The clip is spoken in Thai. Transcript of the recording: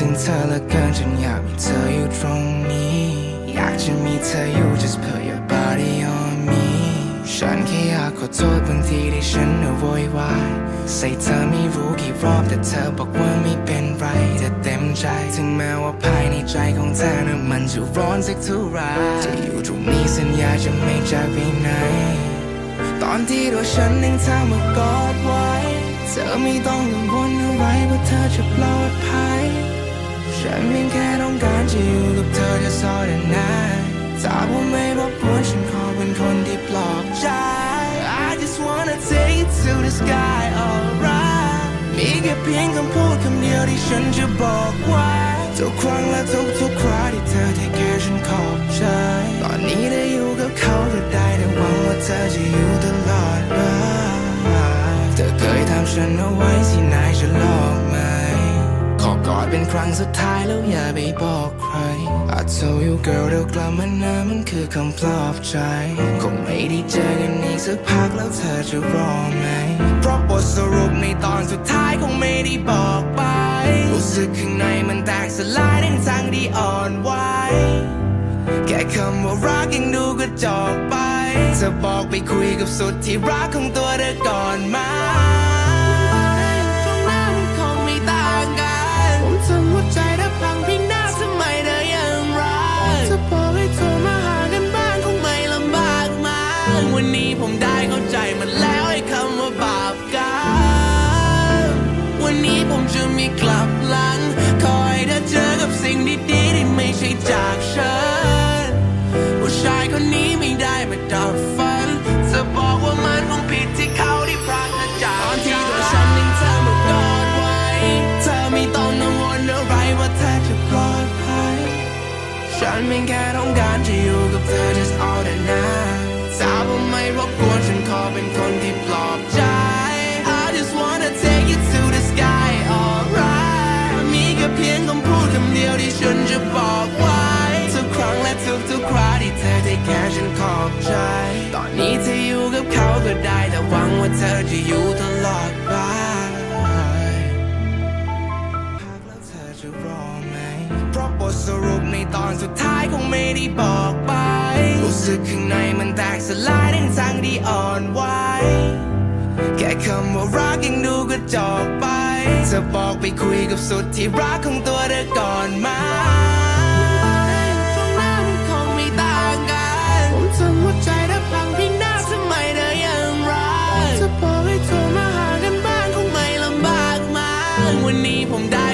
ถึงเธอเหละเกินจนอยากมีเธออยู่ตรงนี้ อยากจะมีเธออยู่ just put your body on me ฉันแค่อยากขอโทษบางทีที่ฉันน่ะโวยวายใส่เธอไม่รู้กี่รอบแต่เธอบอกว่าไม่เป็นไรแต่เต็มใจ ถึงแม้ว่าภายในใจของเธอนั้นมันจะร้อนสักเท่าไหรจะอยู่ตรงนี้สัญญาจะไม่จากไปไหน ตอนที่ตัวฉันเองเธอมากอดไว้ เธอไม่ต้องกังวลอะไรว่าเธอจะปลอดภัย ฉันเพียงแค่ต้องการจะอยู่กับเธอจะสอดนานถ้าว่าไม่รบกวนฉันขอเป็นคนที่ปลอบใจ I just wanna take you to the sky alright มีแค่เพียงคำพูดคำเดียวที่ฉันจะบอกไว้ทุกครั้งและทุกทุกคราที่เธอที่แค่ฉันขอบใจ ตอนนี้ได้อยู่กับเขาก็ได้แต่หวังว่าเธอจะอยู่ตลอดไปเธอเคยทำฉันเอาไว้สินายจะลอกมขอ กอดเป็นครั้งสุดท้ายแล้วอย่าไปบอกใคร I told you girl เดี๋ยวกลับมานะมันคือคำปลอบใจ คงไม่ได้เจอกันอีกสักพักแล้วเธอจะรอไหม เพราะบทสรุปในตอนสุดท้ายคงไม่ได้บอกไป รู้สึกข้างในมันแตกสลายทั้งทางที่อ่อนไหวแค่คำว่ารักยังดูกระจอกไป จะบอกไปคุยกับสุดที่รักของตัวเธอก่อนไหม วันนี้ผมได้เข้าใจมันแล้วไอ้คำว่าบาปกรรมวันนี้ผมจะมีกลับหลัง คอยเธอเจอกับสิ่งดีๆที่ไม่ใช่จากฉันผู้ชายคนนี้ไม่ได้มาดับฝัน จะบอกว่ามันคงผิดที่เขาที่พรากเธอจากตอนที่ตัวฉันยังเธอมากอดไว้ เธอไม่ต้องกังวลอะไรว่าเธอจะปลอดภัย ฉันเพียงแค่ต้องการจะอยู่กับเธอ เธอจะอยู่ตลอดไปพักแล้วเธอจะรอไหม เพราะบทสรุปในตอนสุดท้ายคงไม่ได้บอกไป รู้สึกข้างในมันแตกสลายทั้งทางที่อ่อนไหวแค่คำว่ารักยังดูกระจอกไป จะบอกไปคุยกับสุดที่รักของตัวเธอก่อนไหม 你碰到